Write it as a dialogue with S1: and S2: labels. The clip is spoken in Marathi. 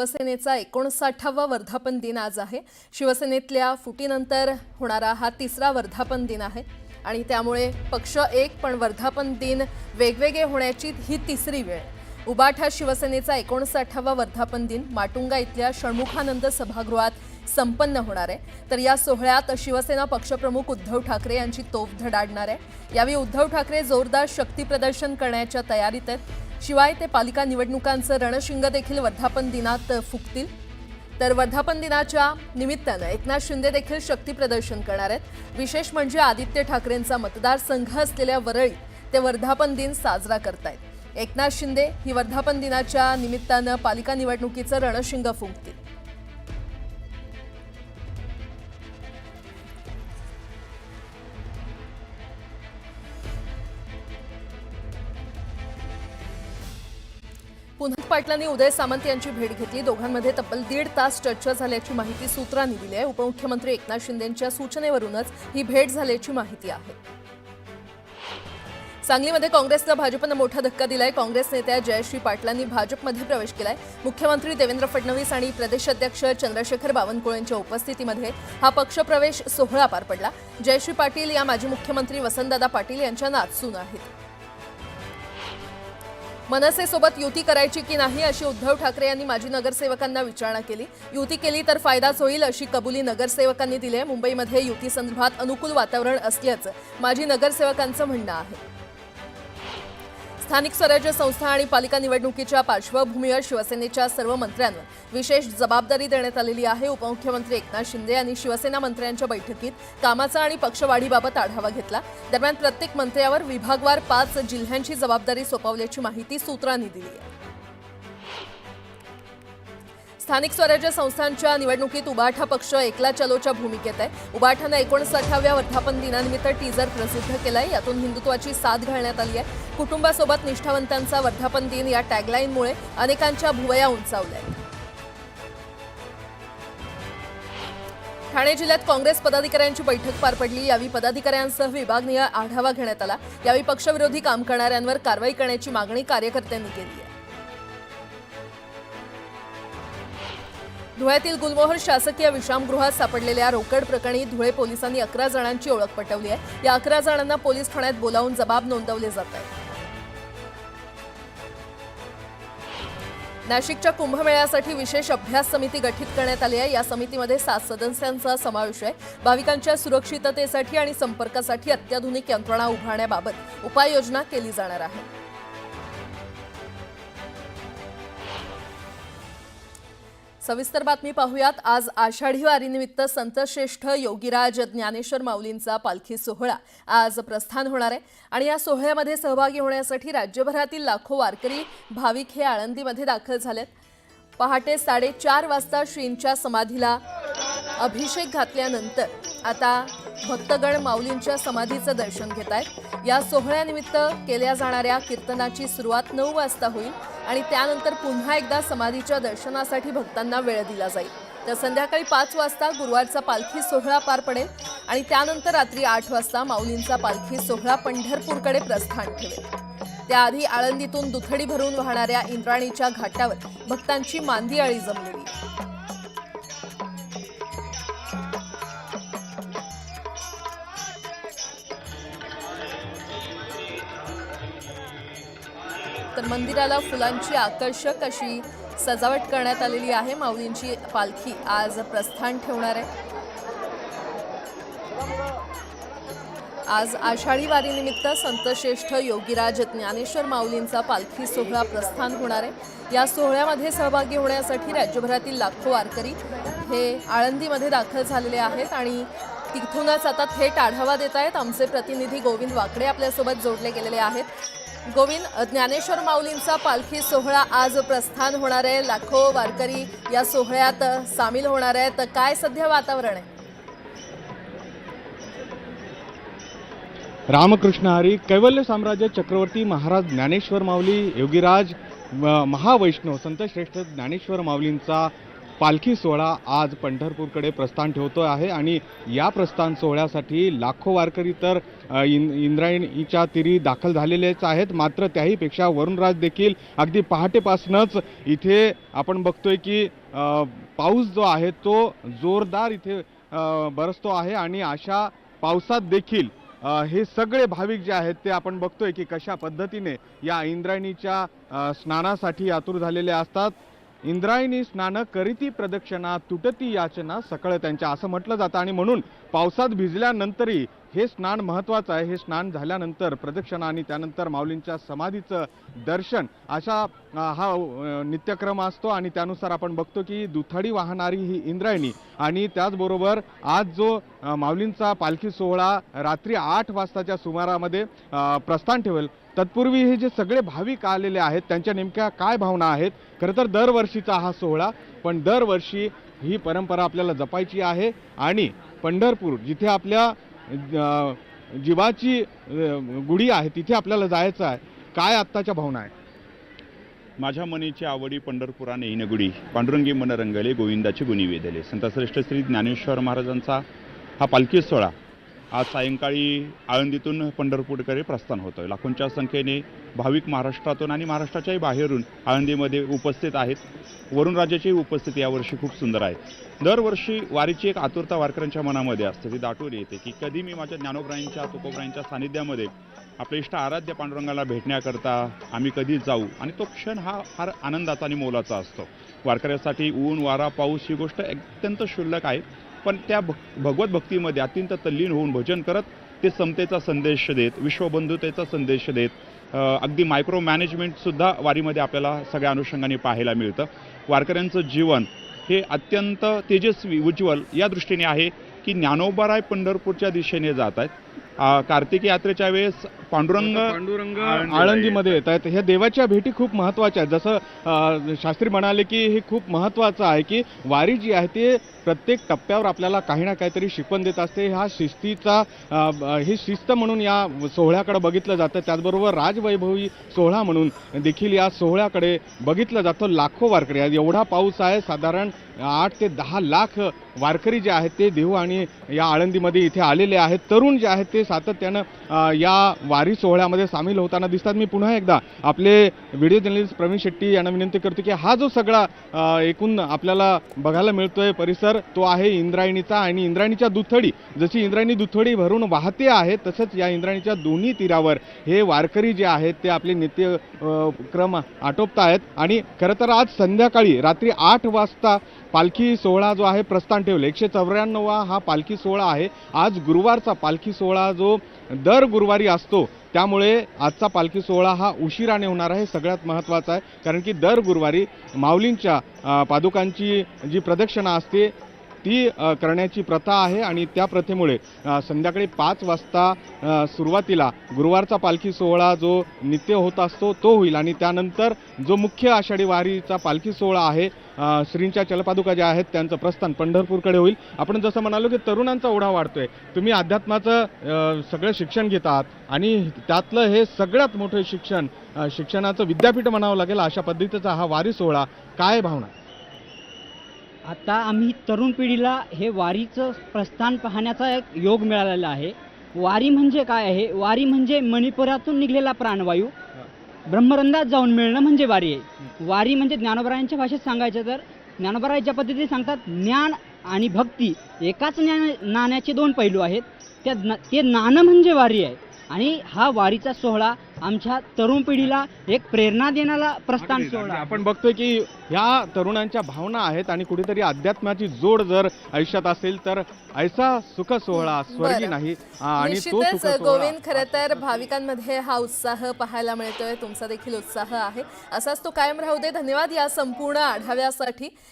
S1: शिवसेनेचा एकोणसाठावा वर्धापन दिन आज आहे. शिवसेनेतल्या फुटीनंतर होणारा हा तिसरा वर्धापन दिन आहे आणि त्यामुळे पक्ष एक पण वर्धापन दिन वेगवेगळे होण्याची ही तिसरी वेळ. उबाठा शिवसेनेचा एकोणसाठावा वर्धापन दिन. माटुंगा इथल्या षण्मुखानंद सभागृहात संपन्न होणार आहे. तर या सोहळ्यात शिवसेना पक्षप्रमुख उद्धव ठाकरे यांची तोफ धडाडणार आहे. यावेळी उद्धव ठाकरे जोरदार शक्ती प्रदर्शन करण्याच्या तयारीत आहेत. शिवाय ते पालिका निवडणुकांचं रणशिंग देखील वर्धापन दिनात फुकतील तर वर्धापन दिनाच्या निमित्तानं एकनाथ शिंदे देखील शक्ती प्रदर्शन करणार आहेत. विशेष म्हणजे आदित्य ठाकरेंचा मतदारसंघ असलेल्या वरळी ते वर्धापन दिन साजरा करतायत. एकनाथ शिंदे ही वर्धापन दिनाच्या निमित्तानं पालिका निवडणुकीचं रणशिंग फुंकतील. पुन्हा पाटलांनी उदय सामंत यांची भेट घेतली. दोघांमध्ये तब्बल दीड तास चर्चा झाल्याची माहिती सूत्रांनी दिली आहे. उपमुख्यमंत्री एकनाथ शिंदेंच्या सूचनेवरूनच ही भेट झाल्याची माहिती आहे. सांगलीमध्ये काँग्रेसला भाजपनं मोठा धक्का दिलाय. काँग्रेस नेत्या जयश्री पाटलांनी भाजपमध्ये प्रवेश केलाय. मुख्यमंत्री देवेंद्र फडणवीस आणि प्रदेशाध्यक्ष चंद्रशेखर बावनकुळेंच्या उपस्थितीमध्ये हा पक्षप्रवेश सोहळा पार पडला. जयश्री पाटील या माजी मुख्यमंत्री वसंतदादा पाटील यांच्या नाचसून आहेत. मनसेसोबत युती करायची की नाही अशी उद्धव ठाकरे यांनी माजी नगरसेवकांना विचारणा केली. युती केली तर फायदाच होईल अशी कबुली नगरसेवकांनी दिली आहे मुंबईमध्ये युती संदर्भात अनुकूल वातावरण असल्याचं माजी नगरसेवकांचं म्हणणं आहे. स्थानिक स्वराज्य संस्था आणि पालिका निवडणुकीच्या पार्श्वभूमीवर शिवसेनेच्या सर्व मंत्र्यांवर विशेष जबाबदारी देण्यात आलेली आहे. उपमुख्यमंत्री एकनाथ शिंदे यांनी शिवसेना मंत्र्यांच्या बैठकीत कामाचा आणि पक्षवाढीबाबत आढावा घेतला. दरम्यान प्रत्येक मंत्र्यावर विभागवार पाच जिल्ह्यांची जबाबदारी सोपवल्याची माहिती सूत्रांनी दिली आहे. स्थानिक स्वराज्य संस्थांच्या निवडणुकीत उबाठा पक्ष एकला चलोच्या भूमिकेत आहे. उबाठानं एकोणसाठाव्या वर्धापन दिनानिमित्त टीजर प्रसिद्ध केलाय. यातून हिंदुत्वाची साथ घालण्यात आली आहे. कुटुंबासोबत निष्ठावंतांचा वर्धापन दिन या टॅगलाईनमुळे अनेकांच्या भुवया उंचावल्या आहेत. ठाणे जिल्ह्यात काँग्रेस पदाधिकाऱ्यांची बैठक पार पडली. यावेळी पदाधिकाऱ्यांसह विभागनीय आढावा घेण्यात आला. यावेळी पक्षविरोधी काम करणाऱ्यांवर कारवाई करण्याची मागणी कार्यकर्त्यांनी केली आहे. धुळ्यातील गुलमोहर शासकीय विश्रामगृहात सापडलेल्या रोकड प्रकरणी धुळे पोलिसांनी अकरा जणांची ओळख पटवली आहे. या अकरा जणांना पोलीस ठाण्यात बोलावून जबाब नोंदवले जात आहेत. नाशिकच्या कुंभमेळ्यासाठी विशेष अभ्यास समिती गठीत करण्यात आली आहे. या समितीमध्ये सात सदस्यांचा समावेश आहे. भाविकांच्या सुरक्षिततेसाठी आणि संपर्कासाठी अत्याधुनिक यंत्रणा उभारण्याबाबत उपाययोजना केली जाणार आहे. सविस्तर बातमी पाहूयात. आज आषाढी वारीनिमित्त संतश्रेष्ठ योगीराज ज्ञानेश्वर माऊलींचा पालखी सोहळा आज प्रस्थान होणार आहे. आणि या सोहळ्यामध्ये सहभागी होण्यासाठी राज्यभरातील लाखो वारकरी भाविक हे आळंदीमध्ये दाखल झालेत. पहाटे साडेचार वाजता श्रींच्या समाधीला अभिषेक घातल्यानंतर आता भक्तगण माऊलींच्या समाधीचं दर्शन घेत आहेत या सोहळ्यानिमित्त केल्या जाणाऱ्या कीर्तनाची सुरुवात नऊ वाजता होईल. आणि त्यानंतर पुन्हा एकदा समाधीच्या दर्शनासाठी भक्तांना वेळ दिला जाईल. तर संध्याकाळी पाच वाजता गुरुवारचा पालखी सोहळा पार पडेल आणि त्यानंतर रात्री आठ वाजता माऊलींचा पालखी सोहळा पंढरपूरकडे प्रस्थान ठेवेल. त्याआधी आळंदीतून दुथडी भरून वाहणाऱ्या इंद्राणीच्या घाटावर भक्तांची मांदी जमलेली तर मंदिराला फुलांची आकर्षक अशी सजावट करण्यात आलेली आहे. माऊलींची पालखी आज प्रस्थान ठेवणार आहे. आज आषाढी वारीनिमित्त संतश्रेष्ठ योगीराज ज्ञानेश्वर माऊलींचा पालखी सोहळा प्रस्थान होणार आहे. या सोहळ्यामध्ये सहभागी होण्यासाठी राज्यभरातील लाखो वारकरी हे आळंदीमध्ये दाखल झालेले आहेत आणि तिथूनच आता थेट आढावा देत आहेत. आमचे प्रतिनिधी गोविंद वाकडे आपल्यासोबत जोडले गेलेले आहेत. गोविंद ज्ञानेश्वर माऊलींचा पालखी सोहळा आज प्रस्थान होणार आहे. लाखो वारकरी या सोहळ्यात सामील होणार आहेत. काय सध्या वातावरण आहे?
S2: रामकृष्ण हरी कैवल्य साम्राज्य चक्रवर्ती महाराज ज्ञानेश्वर माऊली योगीराज महावैष्णव संत श्रेष्ठ ज्ञानेश्वर माऊलींचा पालखी सोहळा आज पंढरपूरकडे प्रस्थान ठेवतो आहे आणि या प्रस्थान सोहळ्यासाठी लाखो वारकरी तर अ, इन इंद्रायणीच्या तिरी दाखल झालेलेच आहेत. मात्र त्याहीपेक्षा वरुणराज देखील अगदी पहाटेपासूनच इथे आपण बघतोय की पाऊस जो आहे तो जोरदार इथे बरसतो आहे आणि अशा पावसात देखील हे सगळे भाविक जे आहेत ते आपण बघतोय की कशा पद्धतीने या इंद्रायणीच्या स्नानासाठी आतुर झालेले असतात. इंद्रायणी स्नान करीती प्रदक्षिणा तुटती याचना सकळ त्यांच्या असं म्हटलं जातं. आणि म्हणून पावसात भिजल्यानंतरही हे स्नान महत्त्वाचं आहे. हे स्नान झाल्यानंतर प्रदक्षिणा आणि त्यानंतर माऊलींच्या समाधीचं दर्शन अशा हा नित्यक्रम असतो आणि त्यानुसार आपण बघतो की दुथडी वाहणारी ही इंद्रायणी आणि त्याचबरोबर आज जो माऊलींचा पालखी सोहळा रात्री आठ वाजताच्या सुमारामध्ये प्रस्थान ठेवेल. तत्पूर्वी हे जे सगळे भाविक आलेले आहेत त्यांच्या नेमक्या काय भावना आहेत? खरं तर दरवर्षीचा हा सोहळा पण दरवर्षी ही परंपरा आपल्याला जपायची आहे. आणि पंढरपूर जिथे आपल्या जीवाची गुढी आहे तिथे आपल्याला जायचं आहे. काय आत्ताच्या भावना आहे
S3: माझ्या मनीची आवडी पंढरपुराने येईनगुडी पांडुरंगी मन रंगले गोविंदाची गुणी वेधले. संतश्रेष्ठ श्री ज्ञानेश्वर महाराजांचा हा पालखी सोहळा आज सायंकाळी आळंदीतून पंढरपूरकडे प्रस्थान होतं लाखोंच्या संख्येने भाविक महाराष्ट्रातून आणि महाराष्ट्राच्याही बाहेरून आळंदीमध्ये उपस्थित आहेत. वरुणराजाची उपस्थिती यावर्षी खूप सुंदर आहे. दरवर्षी वारीची एक आतुरता वारकऱ्यांच्या मनामध्ये असते. ती दाटून येते की कधी मी माझ्या ज्ञानोबरायांच्या तुकोबरायांच्या सानिध्यामध्ये आपले इष्ट आराध्य पांडुरंगाला भेटण्याकरता आम्ही कधी जाऊ. आणि तो क्षण हा फार आनंदाचा आणि मोलाचा असतो. वारकऱ्यासाठी ऊन वारा पाऊस ही गोष्ट अत्यंत क्षुल्लक आहे. पण त्या भ भगवत भक्तीमध्ये अत्यंत तल्लीन होऊन भजन करत ते समतेचा संदेश देत विश्वबंधुतेचा संदेश देत अगदी मायक्रो मॅनेजमेंटसुद्धा वारीमध्ये आपल्याला सगळ्या अनुषंगाने पाहायला मिळतं. वारकऱ्यांचं जीवन हे अत्यंत तेजस्वी उज्ज्वल या दृष्टीने आहे की ज्ञानोबाराय पंढरपूरच्या दिशेने जात आहेत. कार्तिकी यात्रेच्या वेळेस पांडुरंग
S2: आळंदीमध्ये येत आहेत ह्या देवाच्या भेटी खूप महत्त्वाच्या आहेत. जसं शास्त्री म्हणाले की हे खूप महत्वाचं आहे की वारी जी आहे ते प्रत्येक टप्प्यावर आपल्याला काही ना काहीतरी शिकवण देत असते. हा शिस्तीचा ही शिस्त म्हणून या सोहळ्याकडे बघितलं जातं. त्याचबरोबर राजवैभवी सोहळा म्हणून देखील या सोहळ्याकडे बघितलं जातं. लाखो वारकरी आहेत. एवढा पाऊस आहे साधारण आठ ते दहा लाख वारकरी जे आहेत ते देहू आणि या आळंदीमध्ये इथे आलेले आहेत. तरुण जे आहेत ते सातत्यानं या वारी सोहळ्यामध्ये सामील होताना दिसतात. मी पुन्हा एकदा आपले व्हिडिओ जर्नलिस्ट प्रवीण शेट्टी यांना विनंती करतो की हा जो सगळा एकूण आपल्याला बघायला मिळतोय परिसर तो आहे इंद्रायणीचा आणि इंद्रायणीच्या दुथडी जशी इंद्रायणी दुथडी भरून वाहते आहे तसंच या इंद्रायणीच्या दोन्ही तीरावर हे वारकरी जे आहेत ते आपले नित्य क्रम आटोपत आहेत आणि खरं तर आज संध्याकाळी रात्री आठ वाजता पालखी सोहळा जो आहे प्रस्थान ठेवले. एकशे चौऱ्याण्णवा हा पालखी सोहळा आहे. आज गुरुवारचा पालखी सोहळा जो दर गुरुवारी असतो त्यामुळे आजचा पालखी सोहळा हा उशिराने होणार आहे सगळ्यात महत्त्वाचा आहे. कारण की दर गुरुवारी माऊलींच्या पादुकांची जी प्रदक्षिणा असते ती करण्याची प्रथा आहे आणि त्या प्रथेमुळे संध्याकाळी पाच वाजता सुरुवातीला गुरुवारचा पालखी सोहळा जो नित्य होत असतो तो होईल. आणि त्यानंतर जो मुख्य आषाढी वारीचा पालखी सोहळा आहे श्रींच्या चलपादुका ज्या आहेत त्यांचं प्रस्थान पंढरपूरकडे होईल. आपण जसं म्हणालो की तरुणांचा ओढा वाढतोय. तुम्ही अध्यात्माचं सगळं शिक्षण घेतात आणि त्यातलं हे सगळ्यात मोठं शिक्षण शिक्षणाचं विद्यापीठ म्हणावं लागेल अशा पद्धतीचा हा वारी सोहळा काय भावना
S4: आता आम्ही तरुण पिढीला हे वारीचं प्रस्थान पाहण्याचा एक योग मिळालेला आहे. वारी म्हणजे काय आहे? वारी म्हणजे मणिपुरातून निघलेला प्राणवायू. ब्रह्मरंदात जाऊन मिळणं म्हणजे वारी आहे. वारी म्हणजे ज्ञानोबरायांच्या भाषेत सांगायचं तर ज्ञानोबराय ज्या पद्धतीने सांगतात ज्ञान आणि भक्ती एकाच ज्ञान नाण्याचे दोन पैलू आहेत. त्या ते नाणं म्हणजे वारी आहे. आणि हा वारीचा सोहळा आमच्या तरुण पिढीला एक प्रेरणा देणारा प्रस्थान सोहळा.
S2: आपण बघतोय की ह्या तरुणांच्या भावना आहेत आणि कुठेतरी अध्यात्माची जोड जर आयुष्यात असेल तर ऐसा सुख सोहळा स्वर्गी. नाही. आणि तो सुख
S1: निश्चितच
S2: सोहळा
S1: गोविंद खरं तर भाविकांमध्ये हा उत्साह पाहायला मिळतोय. तुमचा देखील उत्साह आहे. असाच तो कायम राहू दे. धन्यवाद या संपूर्ण आढाव्यासाठी.